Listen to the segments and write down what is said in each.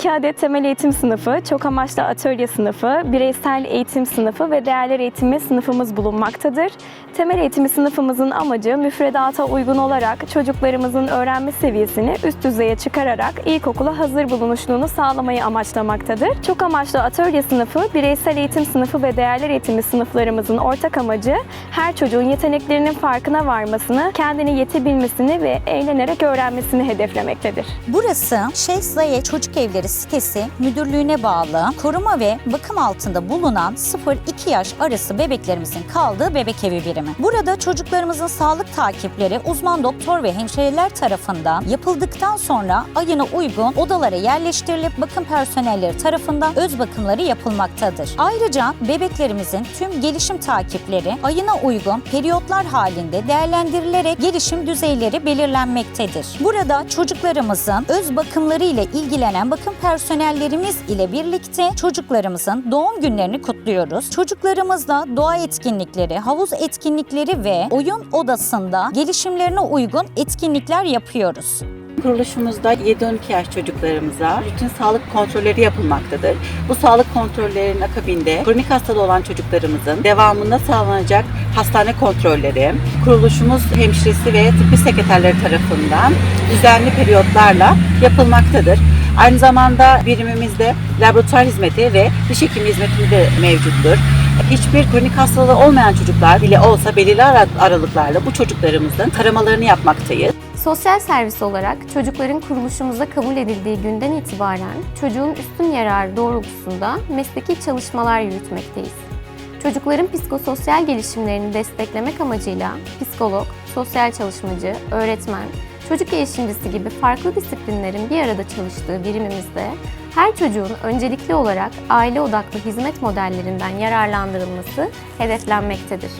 2 adet temel eğitim sınıfı, çok amaçlı atölye sınıfı, bireysel eğitim sınıfı ve değerler eğitimi sınıfımız bulunmaktadır. Temel eğitimi sınıfımızın amacı müfredata uygun olarak çocuklarımızın öğrenme seviyesini üst düzeye çıkararak ilkokula hazır bulunuşluğunu sağlamayı amaçlamaktadır. Çok amaçlı atölye sınıfı, bireysel eğitim sınıfı ve değerler eğitimi sınıflarımızın ortak amacı her çocuğun yeteneklerinin farkına varmasını, kendini yetebilmesini ve eğlenerek öğrenmesini hedeflemektedir. Burası Şeyh Çocuk Evleri sitesi müdürlüğüne bağlı koruma ve bakım altında bulunan 0-2 yaş arası bebeklerimizin kaldığı bebek evi birimi. Burada çocuklarımızın sağlık takipleri uzman doktor ve hemşireler tarafından yapıldıktan sonra ayına uygun odalara yerleştirilip bakım personelleri tarafından öz bakımları yapılmaktadır. Ayrıca bebeklerimizin tüm gelişim takipleri ayına uygun periyotlar halinde değerlendirilerek gelişim düzeyleri belirlenmektedir. Burada çocuklarımızın öz bakımları ile ilgilenen bakım personellerimiz ile birlikte çocuklarımızın doğum günlerini kutluyoruz. Çocuklarımızla doğa etkinlikleri, havuz etkinlikleri ve oyun odasında gelişimlerine uygun etkinlikler yapıyoruz. Kuruluşumuzda 7-12 yaş çocuklarımıza rutin sağlık kontrolleri yapılmaktadır. Bu sağlık kontrollerinin akabinde kronik hastalığı olan çocuklarımızın devamında sağlanacak hastane kontrolleri, kuruluşumuz hemşiresi ve tıbbi sekreterleri tarafından düzenli periyotlarla yapılmaktadır. Aynı zamanda birimimizde laboratuvar hizmeti ve diş hekimi hizmeti de mevcuttur. Hiçbir kronik hastalığı olmayan çocuklar bile olsa belirli ara- aralıklarla bu çocuklarımızın taramalarını yapmaktayız. Sosyal servis olarak çocukların kuruluşumuza kabul edildiği günden itibaren çocuğun üstün yararı doğrultusunda mesleki çalışmalar yürütmekteyiz. Çocukların psikososyal gelişimlerini desteklemek amacıyla psikolog, sosyal çalışmacı, öğretmen, çocuk gelişimcisi gibi farklı disiplinlerin bir arada çalıştığı birimimizde her çocuğun öncelikli olarak aile odaklı hizmet modellerinden yararlandırılması hedeflenmektedir.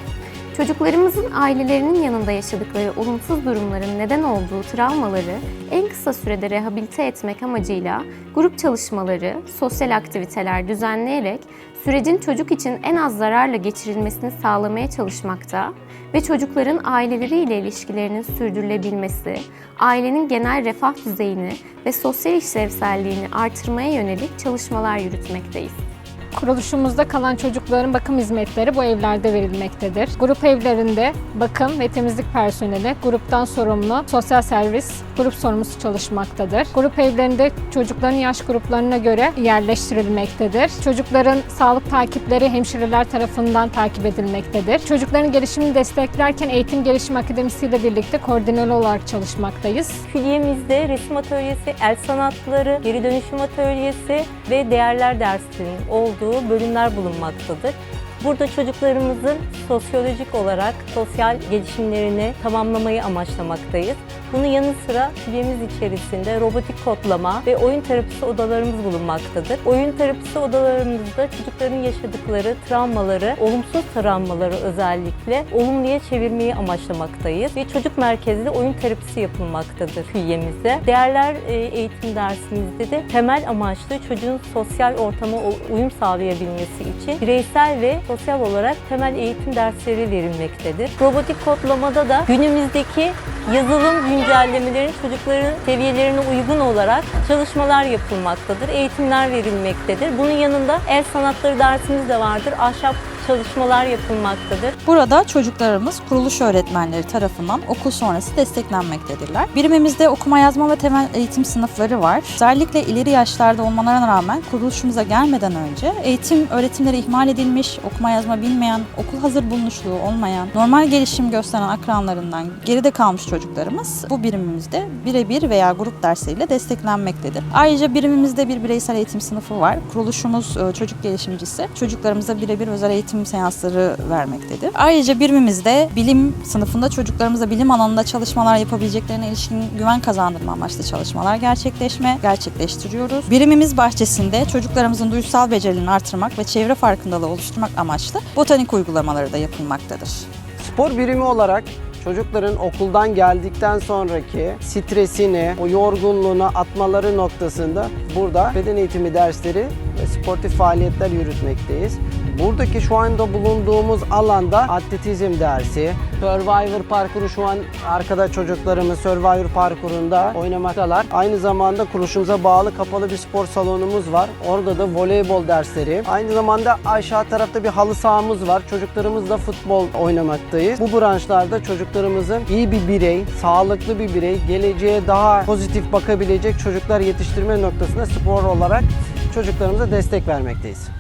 Çocuklarımızın ailelerinin yanında yaşadıkları olumsuz durumların neden olduğu travmaları en kısa sürede rehabilite etmek amacıyla grup çalışmaları, sosyal aktiviteler düzenleyerek sürecin çocuk için en az zararla geçirilmesini sağlamaya çalışmakta ve çocukların aileleriyle ilişkilerinin sürdürülebilmesi, ailenin genel refah düzeyini ve sosyal işlevselliğini artırmaya yönelik çalışmalar yürütmekteyiz. Kuruluşumuzda kalan çocukların bakım hizmetleri bu evlerde verilmektedir. Grup evlerinde bakım ve temizlik personeli, gruptan sorumlu sosyal servis, grup sorumlusu çalışmaktadır. Grup evlerinde çocukların yaş gruplarına göre yerleştirilmektedir. Çocukların sağlık takipleri hemşireler tarafından takip edilmektedir. Çocukların gelişimini desteklerken Eğitim Gelişim Akademisi ile birlikte koordineli olarak çalışmaktayız. Külliyemizde resim atölyesi, el sanatları, geri dönüşüm atölyesi ve değerler derslerinin olduğu bölümler bulunmaktadır. Burada çocuklarımızın sosyolojik olarak sosyal gelişimlerini tamamlamayı amaçlamaktayız. Bunun yanı sıra külliyemiz içerisinde robotik kodlama ve oyun terapisi odalarımız bulunmaktadır. Oyun terapisi odalarımızda çocukların yaşadıkları travmaları, olumsuz travmaları özellikle olumluya çevirmeyi amaçlamaktayız ve çocuk merkezli oyun terapisi yapılmaktadır külliyemizde. Değerler e, eğitim dersimizde de temel amaçlı çocuğun sosyal ortama uyum sağlayabilmesi için bireysel ve sosyal olarak temel eğitim dersleri verilmektedir. Robotik kodlamada da günümüzdeki yazılım güncellemelerin çocukların seviyelerine uygun olarak çalışmalar yapılmaktadır, eğitimler verilmektedir. Bunun yanında el sanatları dersimiz de vardır. Ahşap çalışmalar yapılmaktadır. Burada çocuklarımız kuruluş öğretmenleri tarafından okul sonrası desteklenmektedirler. Birimimizde okuma yazma ve temel eğitim sınıfları var. Özellikle ileri yaşlarda olmalarına rağmen kuruluşumuza gelmeden önce eğitim öğretimleri ihmal edilmiş, okuma yazma bilmeyen, okul hazır bulunuşluğu olmayan, normal gelişim gösteren akranlarından geride kalmış çocuklarımız bu birimimizde birebir veya grup dersleriyle desteklenmektedir. Ayrıca birimimizde bir bireysel eğitim sınıfı var. Kuruluşumuz e, çocuk gelişimcisi. Çocuklarımıza birebir özel eğitim seansları vermektedir. Ayrıca birimimizde bilim sınıfında çocuklarımıza bilim alanında çalışmalar yapabileceklerine ilişkin güven kazandırma amaçlı çalışmalar gerçekleşme, gerçekleştiriyoruz. Birimimiz bahçesinde çocuklarımızın duysal becerilerini artırmak ve çevre farkındalığı oluşturmak amaçlı botanik uygulamaları da yapılmaktadır. Spor birimi olarak çocukların okuldan geldikten sonraki stresini, o yorgunluğunu atmaları noktasında burada beden eğitimi dersleri ve sportif faaliyetler yürütmekteyiz. Buradaki şu anda bulunduğumuz alanda atletizm dersi, Survivor parkuru şu an arkada çocuklarımız Survivor parkurunda oynamaktalar. Aynı zamanda kuruluşumuza bağlı kapalı bir spor salonumuz var. Orada da voleybol dersleri. Aynı zamanda aşağı tarafta bir halı sahamız var. Çocuklarımızla futbol oynamaktayız. Bu branşlarda çocuklarımızın iyi bir birey, sağlıklı bir birey, geleceğe daha pozitif bakabilecek çocuklar yetiştirme noktasında spor olarak çocuklarımıza destek vermekteyiz.